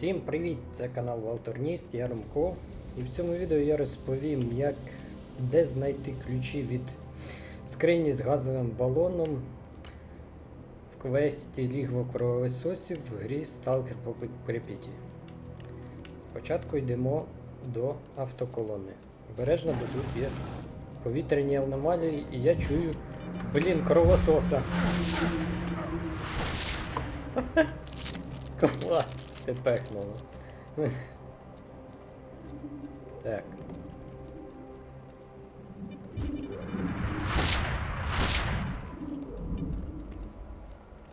Всім привіт! Це канал Валторніст, я Ромко. І в цьому відео я розповім, як де знайти ключі від скрині з газовим балоном в квесті Лігво кровососів в грі Stalker по. Спочатку йдемо до автоколони. Обережно, бо тут є повітряні аномалії, і я чую, блін, кровососа. Клас, ти пехнуло. Так.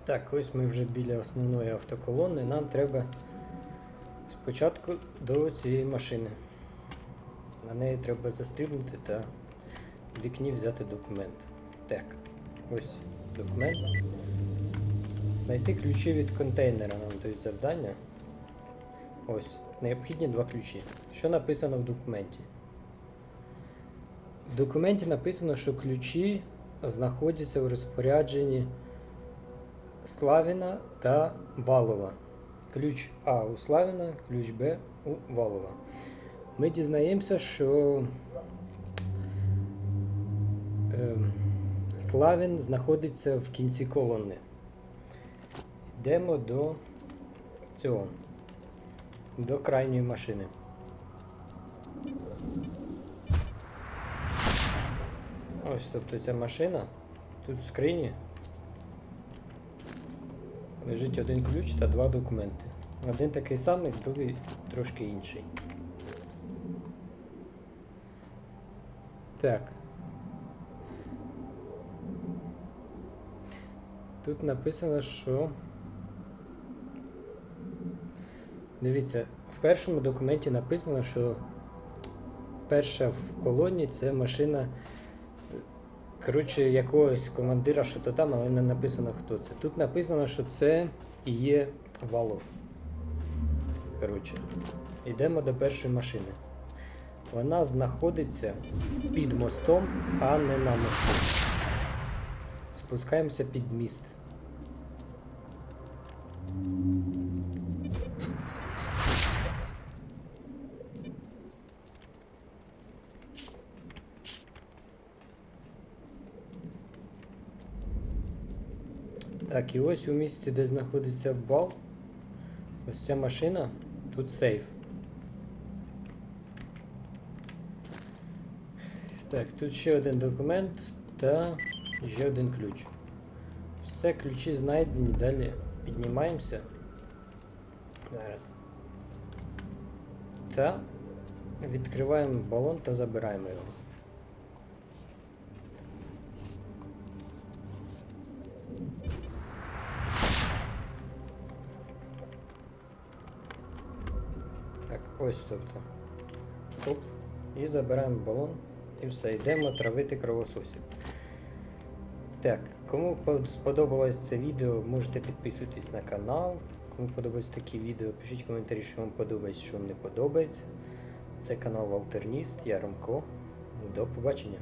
Так, ось ми вже біля основної автоколони. Нам треба спочатку до цієї машини. На неї треба застрибнути та в вікні взяти документ. Так, ось документ. Знайти ключі від контейнера нам дають завдання. Ось, необхідні два ключі. Що написано в документі? В документі написано, що ключі знаходяться у розпорядженні Славіна та Валова. Ключ А у Славіна, ключ Б у Валова. Ми дізнаємося, що ем, Славін знаходиться в кінці колони. Йдемо до цього, до крайньої машини. Ось, тобто ця машина. Тут в скрині лежить один ключ та два документи. Один такий самий, другий трошки інший. Так. Тут написано, що. Дивіться, в першому документі написано, що перша в колоні це машина. Коротше, якогось командира, що то там, але не написано хто це. Тут написано, що це і є валов. Коротше, йдемо до першої машини. Вона знаходиться під мостом, а не на мосту. Спускаємося під міст. Так, і ось у місці, де знаходиться бал, ось ця машина, тут сейф. Так, тут ще один документ та ще один ключ. Все, ключі знайдені, далі піднімаємося. Зараз. Та відкриваємо балон та забираємо його. Так, ось тобто. Оп. І забираємо балон. І все, йдемо травити кровососів. Так, кому сподобалось це відео, можете підписуватись на канал. Кому подобаються такі відео, пишіть коментарі, що вам подобається, що вам не подобається. Це канал Валтерніст, я Ромко. До побачення.